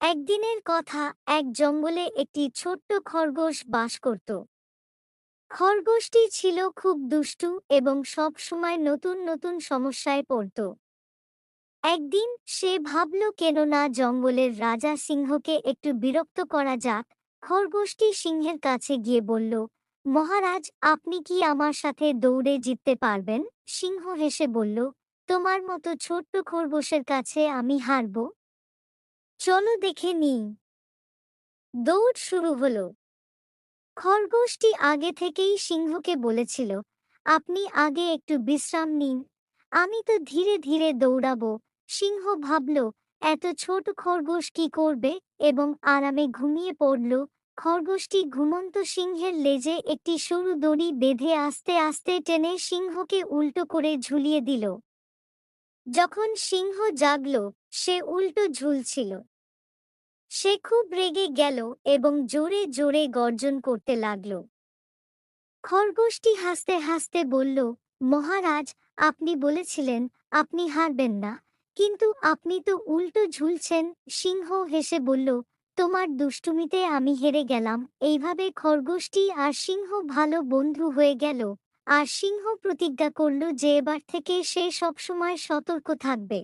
একদিনের কথা এক জঙ্গলে একটি ছোট্ট খরগোশ বাস করত। খরগোশটি ছিল খুব দুষ্টু এবং সব সময় নতুন নতুন সমস্যায় পড়ত। একদিন সে ভাবল, কেন না জঙ্গলের রাজা সিংহকে একটু বিরক্ত করা যাক? খরগোশটি সিংহের কাছে গিয়ে বলল, মহারাজ, আপনি কি আমার সাথে দৌড়ে জিততে পারবেন? সিংহ হেসে বলল, তোমার মতো ছোট্ট খরগোশের কাছে আমি হারব। চলো দেখে নিই। দৌড় শুরু হলো। খরগোশটি আগে থেকেই সিংহকে বলেছিল, আপনি আগে একটু বিশ্রাম নিন। আমি তো ধীরে ধীরে দৌড়াবো। সিংহ ভাবল, এত ছোট খরগোশ কি করবে? এবং আরামে ঘুমিয়ে পড়ল। খরগোশটি ঘুমন্ত সিংহের লেজে একটি সরু দড়ি বেঁধে আস্তে আস্তে টেনে সিংহকে উল্টো করে ঝুলিয়ে দিল। যখন সিংহ জাগল, সে উল্টো ঝুলছিল। সে খুব রেগে গেল এবং জোরে জোরে গর্জন করতে লাগল। খরগোশটি হাসতে হাসতে বলল, মহারাজ, আপনি বলেছিলেন আপনি হারবেন না, কিন্তু আপনি তো উল্টো ঝুলছেন। সিংহ হেসে বলল, তোমার দুষ্টুমিতে আমি হেরে গেলাম। এইভাবে খরগোশটি আর সিংহ ভালো বন্ধু হয়ে গেল। আর সিংহ প্রতিজ্ঞা করল যে এবার থেকে সে সবসময় সতর্ক থাকবে।